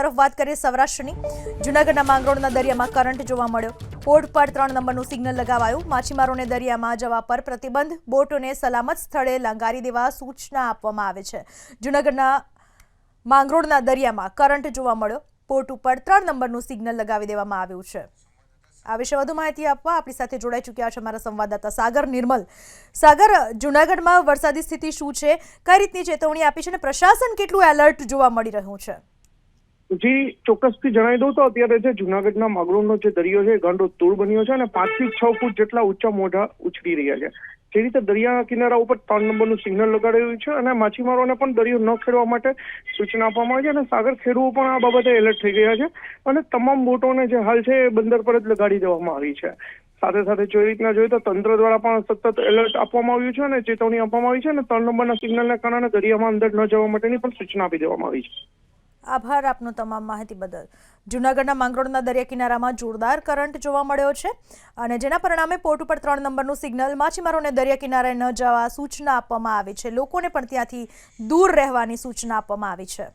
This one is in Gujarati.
તરફ વાત કરીએ સૌરાષ્ટ્રની. જૂનાગઢના માંગરોળના દરિયામાં કરંટ જોવા મળ્યો. પોર્ટ પર ત્રણ નંબરનું સિગ્નલ લગાવાયું. માછીમારોને દરિયામાં જવા પર પ્રતિબંધ. બોટોને સલામત સ્થળે લંગારી દેવા સૂચના આપવામાં આવે છે. જૂનાગઢના માંગરોળના દરિયામાં કરંટ જોવા મળ્યો. પોર્ટ ઉપર ત્રણ નંબરનું સિગ્નલ લગાવી દેવામાં આવ્યું છે. આ વિશે વધુ માહિતી આપવા આપણી સાથે જોડાઈ ચૂક્યા છે અમારા સંવાદદાતા સાગર નિર્મલ. સાગર, જૂનાગઢમાં વરસાદી સ્થિતિ શું છે? કઈ રીતની ચેતવણી આપી છે અને પ્રશાસન કેટલું એલર્ટ જોવા મળી રહ્યું છે? જી, ચોક્કસથી જણાવી દઉં તો અત્યારે જે જુનાગઢના માગરોળનો જે દરિયો છે ગાંડો તૂર બન્યો છે અને પાંચથી છ ફૂટ જેટલા ઊંચા મોઢા ઉછળી રહ્યા છે. જે રીતે દરિયા કિનારા ઉપર ત્રણ નંબરનું સિગ્નલ લગાડ્યું છે અને માછીમારોને પણ દરિયો ન ખેડવા માટે સૂચના આપવામાં આવી છે અને સાગર ખેડૂઓ પણ આ બાબતે એલર્ટ થઈ ગયા છે અને તમામ બોટોને જે હાલ છે એ બંદર પર જ લગાડી દેવામાં આવી છે. સાથે સાથે જો રીતના જોઈએ તો તંત્ર દ્વારા પણ સતત એલર્ટ આપવામાં આવ્યું છે અને ચેતવણી આપવામાં આવી છે અને ત્રણ નંબરના સિગ્નલને કારણે દરિયામાં અંદર ન જવા માટેની પણ સૂચના આપી દેવામાં આવી છે. આભાર આપનો તમામ માહિતી બદલ. જૂનાગઢના માંગરોળના દરિયા કિનારામાં જોરદાર કરંટ જોવા મળ્યો છે અને જેના પરિણામે પોર્ટ ઉપર ત્રણ નંબરનું સિગ્નલ માછીમારોને દરિયા કિનારે ન જવા સૂચના આપવામાં આવી છે. લોકોને પણ ત્યાંથી દૂર રહેવાની સૂચના આપવામાં આવી છે.